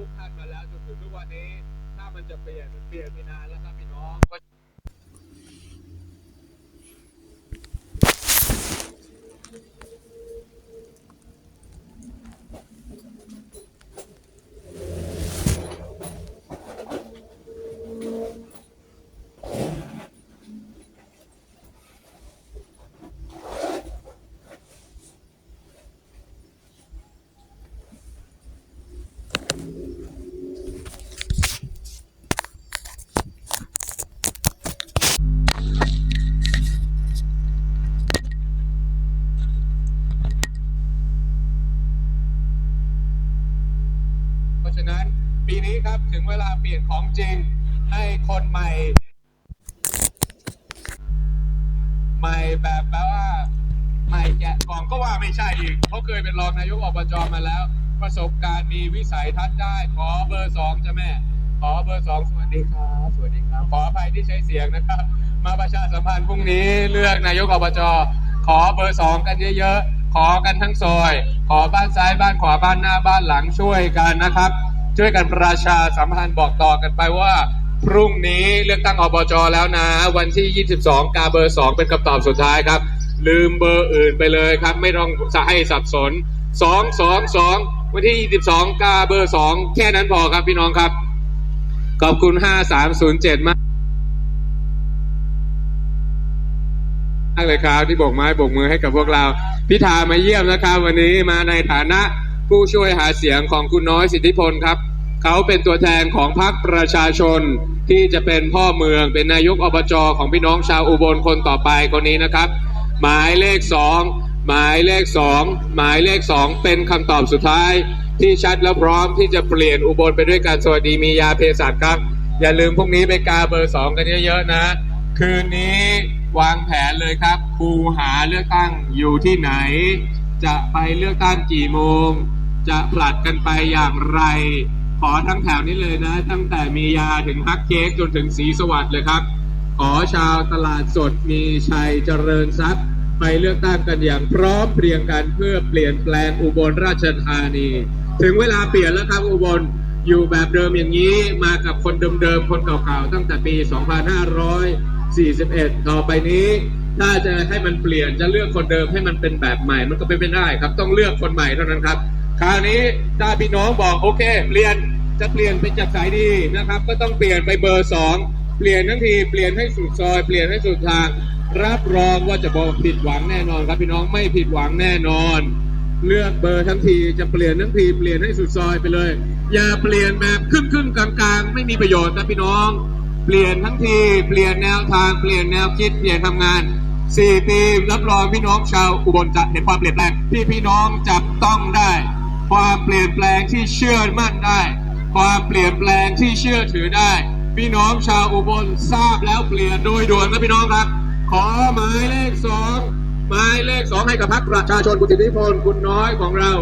ทุกท่านมาแล้วจนถึงทุกวันนี้ ถ้ามันจะเปลี่ยนมันเปลี่ยนไปนานแล้วครับพี่น้องะนั้นปีนี้ครับถึงเวลาเปลี่ยนของจริงให้คนใหม่ ใหม่แบบแปลว่า ใหม่แกะกล่องก็ว่าไม่ใช่อีกเขาเคยเป็นรองนายกอบจมาแล้ว ประสบการณ์มีวิสัยทัศน์ได้ ขอเบอร์สองจ้ะแม่ ขอเบอร์สองสวัสดีครับสวัสดีครับ ขออภัยที่ใช้เสียงนะครับ มาประชาสัมพันธ์พรุ่งนี้เลือกนายกอบจขอเบอร์สองกันเยอะๆขอกันทั้งซอย ขอบ้านซ้ายบ้านขวาบ้านหน้าบ้านหลังช่วยกันนะครับ ช่วยกันประชาสัมพันธ์บอกต่อกันไปว่า พรุ่งนี้เลือกตั้งอบจแล้วนะ วันที่ 22 กาเบอร์ 2 เป็นคำตอบสุดท้ายครับ ลืมเบอร์อื่นไปเลยครับ ไม่ต้องจะให้สับสน 2 2 2 วันที่ 22 กาเบอร์ 2 แค่นั้นพอครับพี่น้องครับ ขอบคุณ 5307 มากมากเลยครับที่โบกไม้โบกมือให้กับพวกเรา พิธามาเยี่ยมนะครับ วันนี้มาในฐานะ ผู้ช่วยหาเสียงของคุณน้อยสิทธิพลครับ เขาเป็นตัวแทนของพรรคประชาชนที่จะเป็นพ่อเมืองเป็นนายกอบจของพี่น้องชาวอุบลคนต่อไปคนนี้นะครับ หมายเลขสองหมายเลขสองหมายเลขสองเป็นคำตอบสุดท้าย ที่ชัดและพร้อมที่จะเปลี่ยนอุบลไปด้วยการสวัสดีมียาเภสัชครับ อย่าลืมพรุ่งนี้ไปกาเบอร์สองกันเยอะๆนะ คืนนี้วางแผนเลยครับครูหาเลือกตั้งอยู่ที่ไหน จะไปเลือกตั้งกี่โมง จะผลัดกันไปอย่างไร ขอทั้งแถวนี้เลยนะ ตั้งแต่มียาถึงฮักเค้กจนถึงสีสวัสดิ์เลยครับ ขอชาวตลาดสดมีชัยเจริญทรัพย์ ไปเลือกตั้งกันอย่างพร้อมเพรียงกันเพื่อเปลี่ยนแปลงอุบลราชธานี ถึงเวลาเปลี่ยนแล้วครับอุบลอยู่แบบเดิมอย่างนี้มากับคนเดิมๆ คนเก่าๆ ตั้งแต่ปี 2541 ต่อไปนี้ ถ้าจะให้มันเปลี่ยนจะเลือกคนเดิมให้มันเป็นแบบใหม่ มันก็เป็นไม่ได้ครับ ต้องเลือกคนใหม่เท่านั้นครับ คราวนี้ถ้าพี่น้องบอกโอเค เปลี่ยนจะเปลี่ยนเป็นจากสายดีนะครับ ก็ต้องเปลี่ยนไปเบอร์สองเปลี่ยนทั้งทีเปลี่ยนให้สุดซอย เปลี่ยนให้สุดทาง รับรองว่าจะบอกผิดหวังแน่นอนครับพี่น้องไม่ผิดหวังแน่นอน เลือกเบอร์ทั้งทีจะเปลี่ยนทั้งทีเปลี่ยนให้สุดซอยไปเลย อย่าเปลี่ยนแบบขึ้นขึ้นกลางกลางๆไม่มีประโยชน์นะพี่น้อง เปลี่ยนทั้งทีเปลี่ยนแนวทางเปลี่ยนแนวคิดเปลี่ยนทำงานสี่ปีรับรองพี่น้องชาวอุบลจะเห็นความเปลี่ยนแปลงที่พี่น้องจับต้องได้ ความเปลี่ยนแปลงที่เชื่อมั่นได้ ความเปลี่ยนแปลงที่เชื่อถือได้ พี่น้องชาวอุบลทราบแล้วเปลี่ยนโดยด่วนนะพี่น้องครับ ขอหมายเลขสองหมายเลขสองให้กับพรรคประชาชนคุณสิทธิพลคุณน้อยของเรา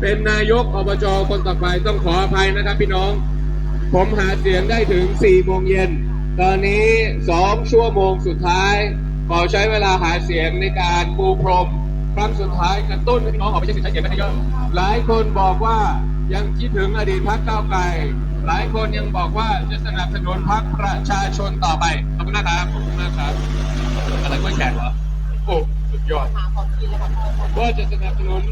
เป็นนายกอบจคนต่อไปต้องขออภัยนะครับพี่น้อง ผมหาเสียงได้ถึง4โมงเย็นตอนนี้2ชั่วโมงสุดท้ายขอใช้เวลาหาเสียงในการปูพรม ครั้งสุดท้ายกระตุ้นให้พี่น้องออกไปใช้สิทธิ์ใช้เสียงกันให้เยอะหลายคนบอกว่ายังคิดถึงอดีตพรรคก้าวไกล หลายคนยังบอกว่าจะสนับสนุนพรรคประชาชนต่อไปขอบคุณนะครับขอบคุณมากครับอะไรกล้วยแขกเหรอโอ้สุดยอดว่าจะสนับสนุน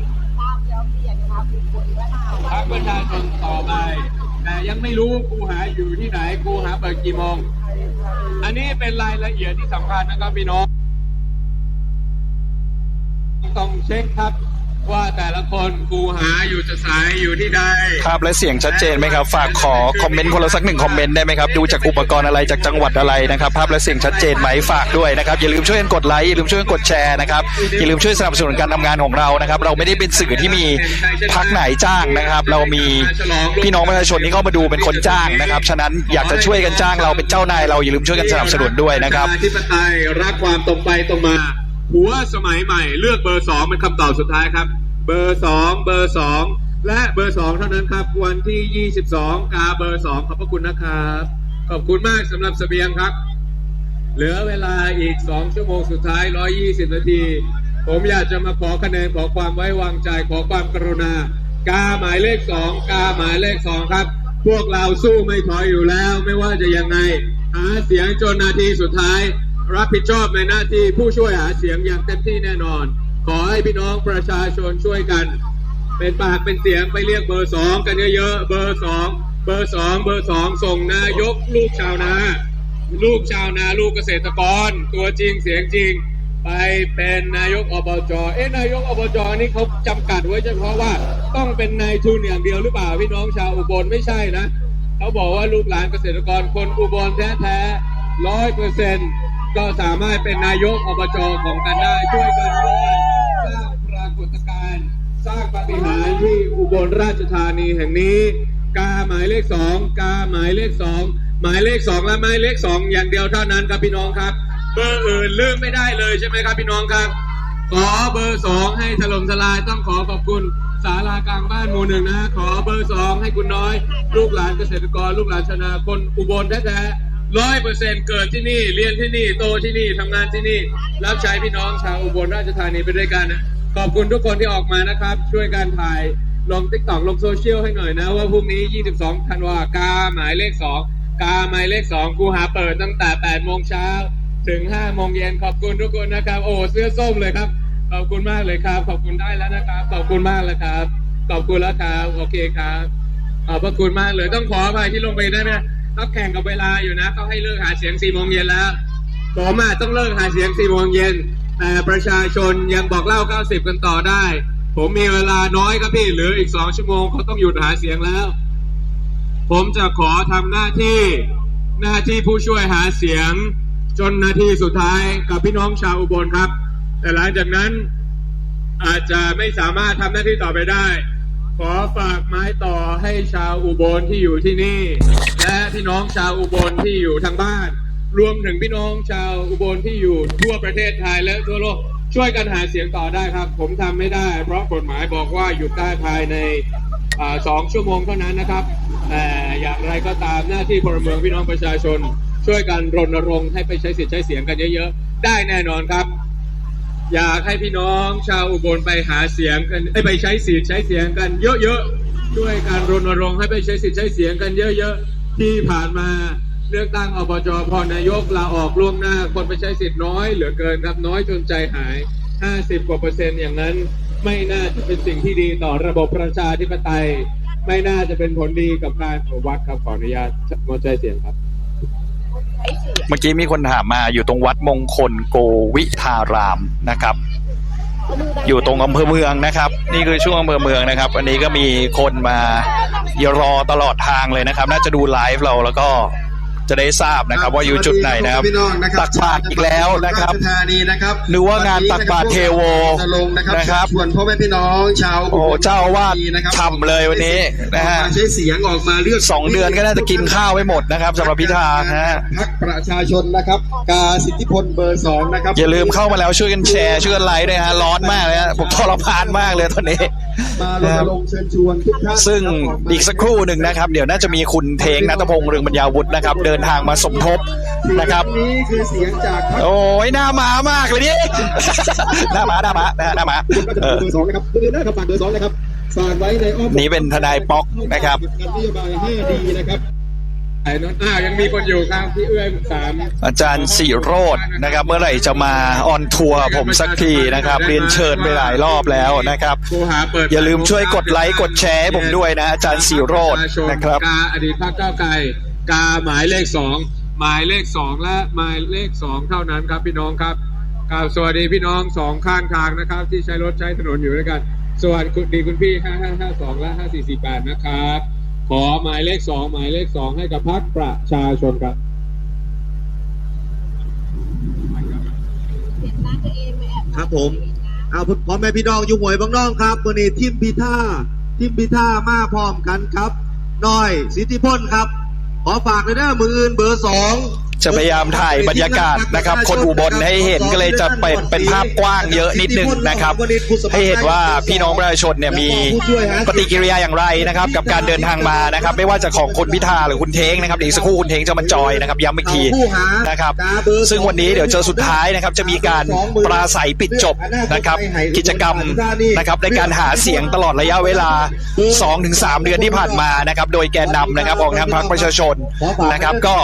พรรคประชาชนต่อไปแต่ยังไม่รู้กูหาอยู่ที่ไหนกูหาเปิดกี่โมง อันนี้เป็นรายละเอียดที่สำคัญนะครับพี่น้อง ต้องเช็คครับ ว่าแต่ละคนกูหาอยู่จะสายอยู่ที่ใดภาพและเสียงชัดเจนไหมครับ ฝากขอคอมเมนต์คนละสักหนึ่งคอมเมนต์ได้ไหมครับ ดูจากอุปกรณ์อะไรจากจังหวัดอะไรนะครับ ภาพและเสียงชัดเจนไหมฝากด้วยนะครับ อย่าลืมช่วยกันกดไลค์อย่าลืมช่วยกันกดแชร์นะครับอย่าลืมช่วยสนับสนุนการทำงานของเรานะครับ เราไม่ได้เป็นสื่อที่มีพักไหนจ้างนะครับ เรามีพี่น้องประชาชนที่เข้ามาดูเป็นคนจ้างนะครับ ฉะนั้นอยากจะช่วยกันจ้างเราเป็นเจ้านายเราอย่าลืมช่วยกันสนับสนุนด้วยนะครับปะชาธิปไตยรักความตรงไปตรงมา หัวสมัยใหม่ เลือกเบอร์สองเป็นคำตอบสุดท้ายครับ เบอร์สองเบอร์สองและเบอร์สองเท่านั้นครับ วันที่ 22กาเบอร์สองขอบพระคุณนะครับ ขอบคุณมากสำหรับสเสบียงครับ เหลือเวลาอีก 2 ชั่วโมงสุดท้าย 120 นาที ผมอยากจะมาขอคะแนนขอความไว้วางใจขอความกรุณา กาหมายเลข2กาหมายเลข2ครับ พวกเราสู้ไม่ถอยอยู่แล้ว ไม่ว่าจะยังไงหาเสียงจนนาทีสุดท้าย รับผิดชอบในหน้าที่ผู้ช่วยหาเสียงอย่างเต็มที่แน่นอน ขอให้พี่น้องประชาชนช่วยกัน เป็นปากเป็นเสียงไปเรียกเบอร์สองกันเยอะๆเบอร์สองเบอร์สองเบอร์สองส่งนายกลูกชาวนาลูกชาวนาลูกเกษตรกร ตัวจริงเสียงจริง ไปเป็นนายกอบจเอ๊ะนายกอบจนี่เขาจำกัดไว้เฉพาะว่าต้องเป็นนายทุนอย่างเดียวหรือเปล่าพี่น้องชาวอุบลไม่ใช่นะเขาบอกว่าลูกหลานเกษตรกรคนอุบลแท้ๆร้อยเปอร์เซ็นต์ ก็สามารถเป็นนายกอบจของกันได้ช่วยกันร่วมกันสร้างปรากฏการณ์สร้างปาฏิหาริย์ที่อุบลราชธานีแห่งนี้ กาหมายเลขสองกาหมายเลขสองหมายเลขสองและหมายเลขสองอย่างเดียวเท่านั้นครับพี่น้องครับ เบอร์อื่นลืมไม่ได้เลยใช่ไหมครับพี่น้องครับ ขอเบอร์สองให้ถล่มทลายต้องขอขอบคุณศาลากลางบ้านหมู่หนึ่งนะขอเบอร์สองให้คุณน้อย ลูกหลานเกษตรกร ลูกหลานชนาคนอุบลแท้ๆ ร้อยเปอร์เซ็นต์เกิดที่นี่ เรียนที่นี่ โตที่นี่ทำงานที่นี่ รับใช้พี่น้องชาวอุบลราชธานีไปด้วยกันนะ ขอบคุณทุกคนที่ออกมานะครับ ช่วยกันถ่าย ลงติ๊กต็อกลงโซเชียลให้หน่อยนะ ว่าพรุ่งนี้ 22 ธันวากาหมายเลข 2 กาหมายเลข 2 กูหาเปิดตั้งแต่ 8 โมงเช้าถึง 5 โมงเย็นขอบคุณทุกคนนะครับ โอ้ เสื้อส้มเลยครับ ขอบคุณมากเลยครับ ขอบคุณได้แล้วนะครับ ขอบคุณมากเลยครับ ขอบคุณแล้วครับ โอเคครับ ขอบพระคุณมากเลย ต้องขออภัยที่ลงไปได้ไหม ต้องแข่งกับเวลาอยู่นะเขาให้เลิกหาเสียง4โมงเย็นแล้วผมอะต้องเลิกหาเสียง4โมงเย็นแต่ประชาชนยังบอกเล่า 90 กันต่อได้ ผมมีเวลาน้อยครับพี่เหลืออีก2ชั่วโมงเขาต้องหยุดหาเสียงแล้ว ผมจะขอทำหน้าที่หน้าที่ผู้ช่วยหาเสียง จนนาทีสุดท้ายกับพี่น้องชาวอุบลครับ แต่หลังจากนั้นอาจจะไม่สามารถทำหน้าที่ต่อไปได้ ขอฝากไม้ต่อให้ชาวอุบลที่อยู่ที่นี่ และพี่น้องชาวอุบลที่อยู่ทางบ้าน รวมถึงพี่น้องชาวอุบลที่อยู่ทั่วประเทศไทยและทั่วโลกช่วยกันหาเสียงต่อได้ครับ ผมทำไม่ได้ เพราะกฎหมายบอกว่าหยุดได้ภายในอสองชั่วโมงเท่านั้นนะครับแต่อย่างไรก็ตามหน้าที่พลเมืองพี่น้องประชาชน ช่วยกันรณรงค์ให้ไปใช้สิทธิ์ใช้เสียงกันเยอะๆ ได้แน่นอนครับ อยากให้พี่น้องชาวอุบลไปหาเสียงกันเอ้ไปใช้สิทธิ์ใช้เสียงกันเยอะๆช่วยการรณรงค์ให้ไปใช้สิทธิ์ใช้เสียงกันเยอะๆ ที่ผ่านมาเลือกตั้งอบจพอนายกลาออกล่วงหน้า คนไปใช้สิทธิ์น้อยเหลือเกินครับน้อยจนใจหาย 50 กว่าเปอร์เซ็นต์อย่างนั้น ไม่น่าจะเป็นสิ่งที่ดีต่อระบบประชาธิปไตย ไม่น่าจะเป็นผลดีกับการวัดครับขออนุญาตงดใช้เสียงครับเมื่อกี้มีคนถามมาอยู่ตรงวัดมงคลโกวิทารามนะครับ อยู่ตรงอำเภอเมืองนะครับ นี่คือช่วงอำเภอเมืองนะครับ วันนี้ก็มีคนมายรอตลอดทางเลยนะครับ น่าจะดูไลฟ์เราแล้วก็ จะได้ทราบนะครับ ว่าอยู่จุดไหนนะครับพี่น้องนะครับตักบาตรอีกแล้วนะครับชาวจังหวัดราชธานีนะครับนึกว่างานตักบาตรเทโวรณรงค์นะครับนะครับชวนพ่อแม่พี่น้องชาวโอ้เจ้าอาวาสนะครับฉ่ำเลยวันนี้นะฮะออกมาใช้เสียงออกมาเลือกสองเดือนก็น่าจะกินข้าวไม่หมดนะครับสำหรับพิธานะฮะพักประชาชนนะครับ กาสิทธิพลเบอร์สองนะครับอย่าลืมเข้ามาแล้วช่วยกันแชร์ช่วยกันไลค์ด้วยฮะร้อนมากเลยฮะผมทรมานมากเลยตอนนี้มารณรงค์เชิญชวนทุกท่านซึ่งอีกสักครู่หนึ่งนะครับ เดี๋ยวน่าจะมีคุณเทงนัทพงษ์เรืองปัญญาวุฒินะครับ เดินทางมาสมทบนะครับเสียงนี้คือเสียงจากพรรคโอ้ยหน้าหมามากเลยนี่หน้าหมาหน้าหมานะฮะหน้าหมาเบเอออร์สองนะครับเบอร์หน้าครับฝากเบอร์สองนะครับฝากไว้ในอ้อมนี่เป็นทนายป๊อกนะครับนโยบาย 5D นะครับไอ้นนท์อ้าวยังมีคนอยู่ครับพี่เอื้อยสามอาจารย์สิโรจน์นะครับ เมื่อไหร่จะมาออนทัวร์ผมสักทีนะครับ เรียนเชิญไปหลายรอบแล้วนะครับครูหาเปิดอย่าลืมช่วยกดไลค์กดแชร์ให้ผมด้วยนะ อาจารย์สิโรจน์นะครับกาอดีตพรรคก้าวไกล กาหมายเลขสองหมายเลขสองและหมายเลขสองเท่านั้นครับพี่น้องครับกาสวัสดีพี่น้องสองข้างทางนะครับ ที่ใช้รถใช้ถนนอยู่ด้วยกัน สวัสดีคุณพี่ 5552 และ 5448 นะครับ ขอหมายเลขสองหมายเลขสองให้กับพรรคประชาชนครับครับผมเอาพ่อแม่พี่น้องอยู่หวยบางน้องครับวันนี้ทีมพิธาทีมพิธามาพร้อมกันครับน้อยสิทธิพลครับ ขอฝากเลยนะมืออื่นเบอร์สอง จะพยายามถ่ายบรรยากาศนะครับ คนอุบลให้เห็นก็เลยจะเป็นเป็นภาพกว้างเยอะนิดนึงนะครับ ให้เห็นว่าพี่น้องประชาชนเนี่ยมีปฏิกิริยาอย่างไรนะครับ กับการเดินทางมานะครับ ไม่ว่าจะของคุณพิธาหรือคุณเท้งนะครับอีกสักครู่คุณเท้งจะมาจอยนะครับย้ำอีกทีนะครับ ซึ่งวันนี้เดี๋ยวเจอสุดท้ายนะครับ จะมีการปราศัยปิดจบนะครับ กิจกรรมนะครับในการหาเสียงตลอดระยะเวลา 2-3 เดือนที่ผ่านมานะครับ โดยแกนนำนะครับของทางพรรคประชาชนนะครับ ก็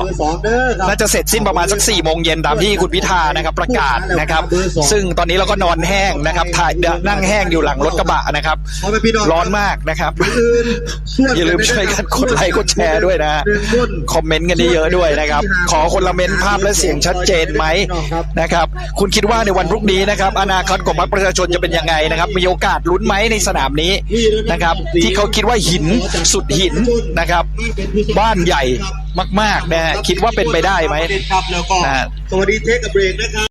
น่าจะเสร็จสิ้นประมาณสักสี่โมงเย็นตามที่คุณพิธานะครับประกาศนะครับ ซึ่งตอนนี้เราก็นอนแห้งนะครับถ่ายนั่งแห้งอยู่หลังรถกระบะนะครับพ่อแม่พี่น้องร้อนมากนะครับอื่นส่วนอย่าลืมช่วยกันกดไลค์กดแชร์ด้วยนะฮะหนึ่งคนคอมเมนต์กันเยอะๆด้วยนะครับ ขอคนละเมนต์ภาพและเสียงชัดเจนไหมนะครับ คุณคิดว่าในวันพรุ่งนี้นะครับ อนาคตของพรรคประชาชนจะเป็นยังไงนะครับ มีโอกาสลุ้นไหมในสนามนี้นะครับ ที่เขาคิดว่าหินสุดหินนะครับ บ้านใหญ่ มากๆนะฮะคิดว่าเป็นไปได้ไหมครับแล้วก็นะฮะสวัสดีเทคกับเบรกนะครับ